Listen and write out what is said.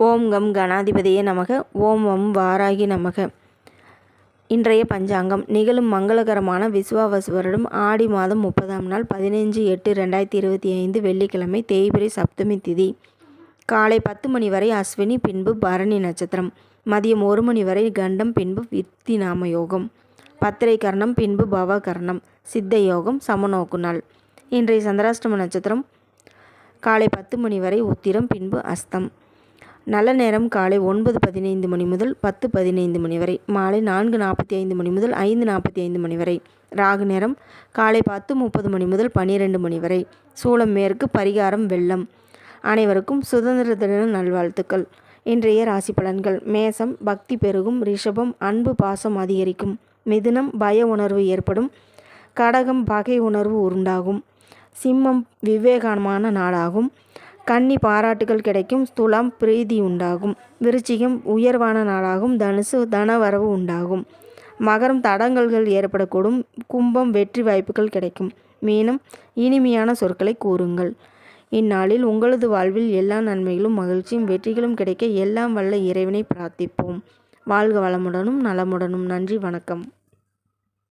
ஓம் come கணாதிபதியே நமக. ஓம் வம் வாராகி நமக. இன்றைய பஞ்சாங்கம். நிகழும் மங்களகரமான விஸ்வாவசு வருடம் ஆடி மாதம் முப்பதாம் நாள் பதினைஞ்சு எட்டு ரெண்டாயிரத்தி இருபத்தி ஐந்து வெள்ளிக்கிழமை தேய்பிரை சப்தமி திதி. காலை பத்து மணி வரை அஸ்வினி பின்பு பரணி நட்சத்திரம். மதியம் ஒரு மணி வரை கண்டம் பின்பு வித்தி நாம யோகம். பத்திரை கர்ணம் பின்பு பவ கர்ணம். சித்த யோகம் சமநோக்கு நாள். இன்றைய சந்திராஷ்டம நட்சத்திரம். காலை பத்து மணி வரை உத்திரம் பின்பு அஸ்தம். நல்ல நேரம் காலை ஒன்பது பதினைந்து மணி முதல் பத்து பதினைந்து மணி வரை மாலை நான்கு நாற்பத்தி ஐந்து மணி முதல் ஐந்து நாற்பத்தி ஐந்து மணி வரை ராகு நேரம் காலை பத்து முப்பது மணி முதல் பன்னிரெண்டு மணி வரை. சூளம் மேற்கு பரிகாரம் வெள்ளம். அனைவருக்கும் சுதந்திர தின நல்வாழ்த்துக்கள். இன்றைய ராசி பலன்கள். மேசம் பக்தி பெருகும் ரிஷபம் அன்பு பாசம் அதிகரிக்கும். மிதுனம் பய உணர்வு ஏற்படும். கடகம் பகை உணர்வு உருண்டாகும். சிம்மம் விவேகமான நாளாகும். கன்னி பாராட்டுகள் கிடைக்கும். துலாம் பிரீதி உண்டாகும். விருச்சிகம் உயர்வான நாளாகும். தனுசு தனவரவு உண்டாகும். மகரம் தடங்கல்கள் ஏற்படக்கூடும். கும்பம் வெற்றி வாய்ப்புகள் கிடைக்கும். மீனம் இனிமையான சொற்களை கூறுங்கள். இந்நாளில் உங்களது வாழ்வில் எல்லா நன்மைகளும் மகிழ்ச்சியும் வெற்றிகளும் கிடைக்க எல்லாம் வல்ல இறைவனை பிரார்த்திப்போம். வாழ்க வளமுடனும் நலமுடனும். நன்றி வணக்கம்.